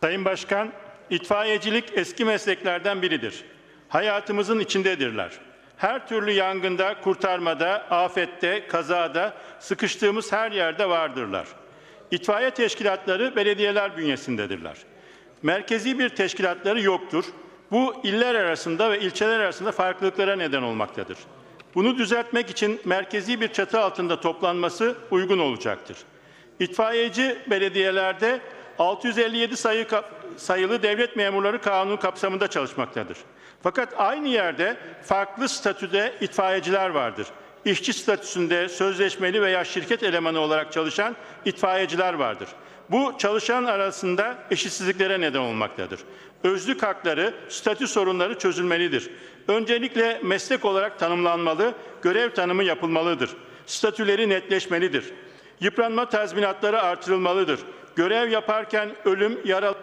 Sayın Başkan, itfaiyecilik eski mesleklerden biridir. Hayatımızın içindedirler. Her türlü yangında, kurtarmada, afette, kazada, sıkıştığımız her yerde vardırlar. İtfaiye teşkilatları belediyeler bünyesindedirler. Merkezi bir teşkilatları yoktur. Bu iller arasında ve ilçeler arasında farklılıklara neden olmaktadır. Bunu düzeltmek için merkezi bir çatı altında toplanması uygun olacaktır. İtfaiyeci belediyelerde 657 sayı sayılı devlet memurları kanunu kapsamında çalışmaktadır. Fakat aynı yerde farklı statüde itfaiyeciler vardır. İşçi statüsünde sözleşmeli veya şirket elemanı olarak çalışan itfaiyeciler vardır. Bu çalışan arasında eşitsizliklere neden olmaktadır. Özlük hakları, statü sorunları çözülmelidir. Öncelikle meslek olarak tanımlanmalı, görev tanımı yapılmalıdır. Statüleri netleşmelidir. Yıpranma tazminatları artırılmalıdır. Görev yaparken ölüm, yaralı